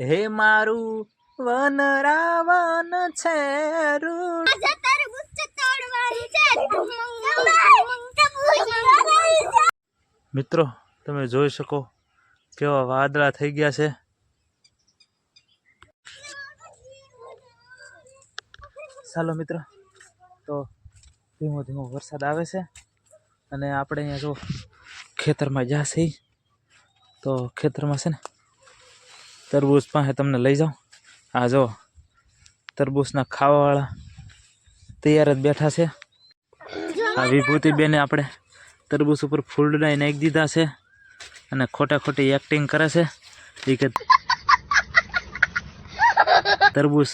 હે મારું વન રાવન છે રૂડ મિત્રો તમે જોઈ શકો કેવા વાદળા થઈ ગયા છે. ચાલો મિત્રો તો ધીમો ધીમો વરસાદ આવે છે અને આપણે અહીંયા જો ખેતરમાં જશે તો ખેતરમાં છે ને તરબૂચ પાસે તમને લઈ જાઉં. આ જો તરબૂચના ખાવાવાળા તૈયાર જ બેઠા છે. આ વિભૂતિ બેને આપણે તરબૂચ ઉપર ફૂલડા નાખી દીધા છે અને ખોટા ખોટી એક્ટિંગ કરે છે. એ કે તરબૂચ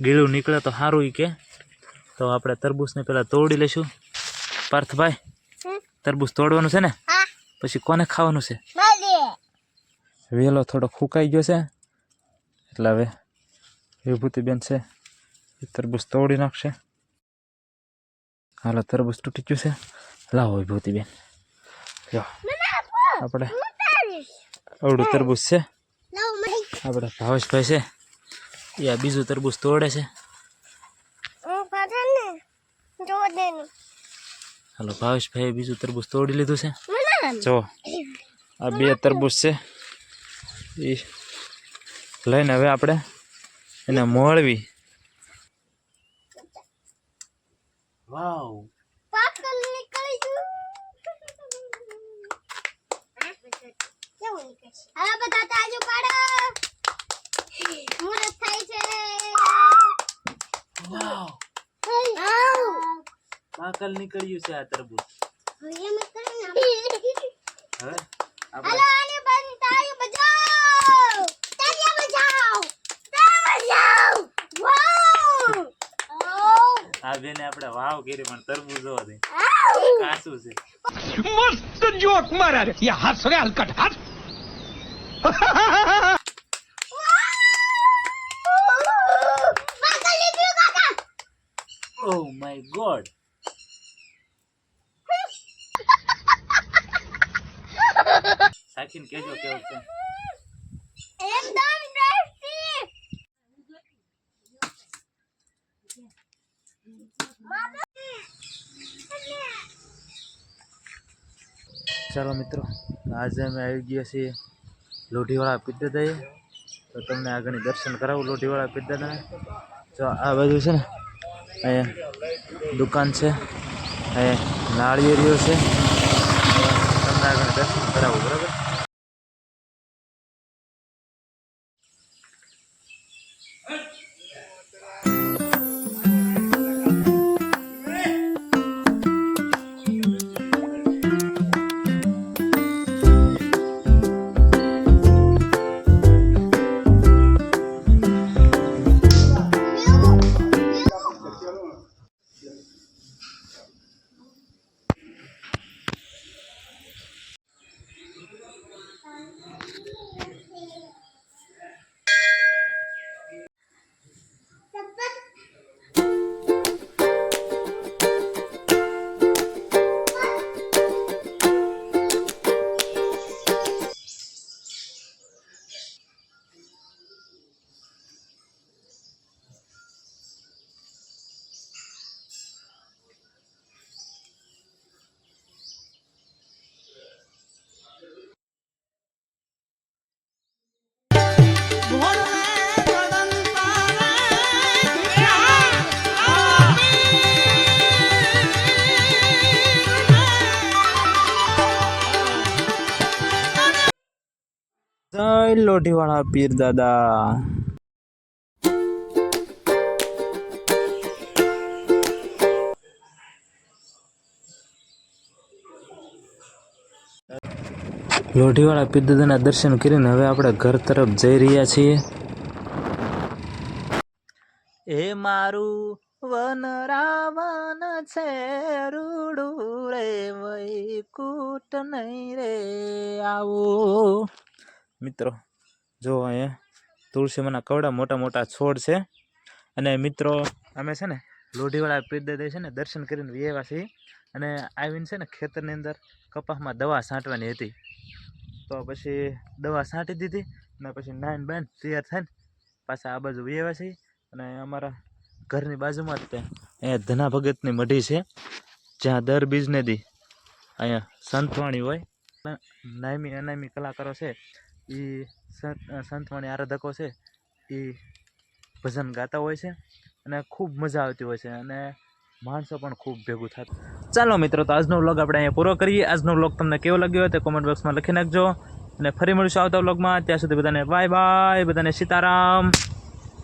ગીળું નીકળે તો સારું એ કે. તો આપણે તરબૂચને પહેલાં તોડી લઈશું. પાર્થભાઈ તરબૂચ તોડવાનું છે ને? પછી કોને ખાવાનું છે? વેલો થોડો ફૂંકાઈ ગયો છે. એટલે હવે વિભૂતિબેન છે એ તરબૂચ તોડી નાખશે. હાલો તરબૂચ તૂટી ગયું છે. લાવો વિભૂતિબેન. જો આપણે અવડું તરબૂચ છે. આપણે ભાવેશભાઈ છે. એ આ બીજું તરબૂચ તોડે છે. હાલો ભાવેશભાઈ બીજું તરબૂચ તોડી લીધું છે. જો આ બે તરબૂચ છે. એ લઈને હવે આપણે એને મોળવી. વાવ. પાકલ નીકળી ગયું. કેવું હવે બધા તાજુ પાડો. મુહૂર્ત થાય છે. વાવ. પાકલ નીકળ્યું છે આ તરબૂચ. એમ જ કરે ને હવે હાલો. આ આપણે વાવ કરી પણ તરબૂજો હતી. કાચું છે. મસ્ત જોક મારા રે. યા હાસ રે હલકટ હાસ Oh my god. સાકીન કેજો કેવું છે. ચાલો મિત્રો, આજે અમે આવી ગયા છીએ લોઢીવાળા પિત્તદાએ તો તમને આગળ દર્શન કરાવું લોઢીવાળા પિત્તદાને તો આ બધું છે ને, અહીંયા દુકાન છે, અહીંયા નાળિયેરીઓ છે. તમને આગળ દર્શન કરાવું, બરાબર? જય લોઢીવાળા પીર દાદા. લોઢીવાળા પીર દર્શન કરીને હવે આપણે ઘર તરફ જઈ રહ્યા છીએ. એ મારું વન રાવન છે, રૂડું રે વૈકુટ નહીં રે આવો. મિત્રો, જો અહીંયા તુલસીમાંના કવડા મોટા મોટા છોડ છે. અને મિત્રો, અમે છે ને લોઢીવાળા પીરદાદે છે ને દર્શન કરીને વ્યવા છીએ. અને આવીને છે ને ખેતરની અંદર કપાસમાં દવા છાંટવાની હતી. તો પછી દવા છાંટી દીધી અને પછી નાઈન બાઈન તૈયાર થાય પાછા આ બાજુ વ્યવા છીએ. અને અમારા ઘરની બાજુમાં જ તે અહીંયા ધના ભગતની મઢી છે, જ્યાં દર બીજને દી અહીંયા સંતવાણી હોય. નાયમી અનાયમી કલાકારો છે એ સંતવાણી આરાધકો છે એ ભજન ગાતા હોય છે અને ખૂબ મજા આવતી હોય છે અને માણસો પણ ખૂબ ભેગું થતું. ચાલો મિત્રો, તો આજનો વ્લોગ આપણે અહીંયા પૂરો કરીએ. આજનો વ્લોગ તમને કેવો લાગ્યો હોય તે કોમેન્ટ બોક્સમાં લખી નાખજો. અને ફરી મળીશું આવતા વ્લોગમાં. ત્યાં સુધી બધાને બાય બાય બધાને સીતારામ.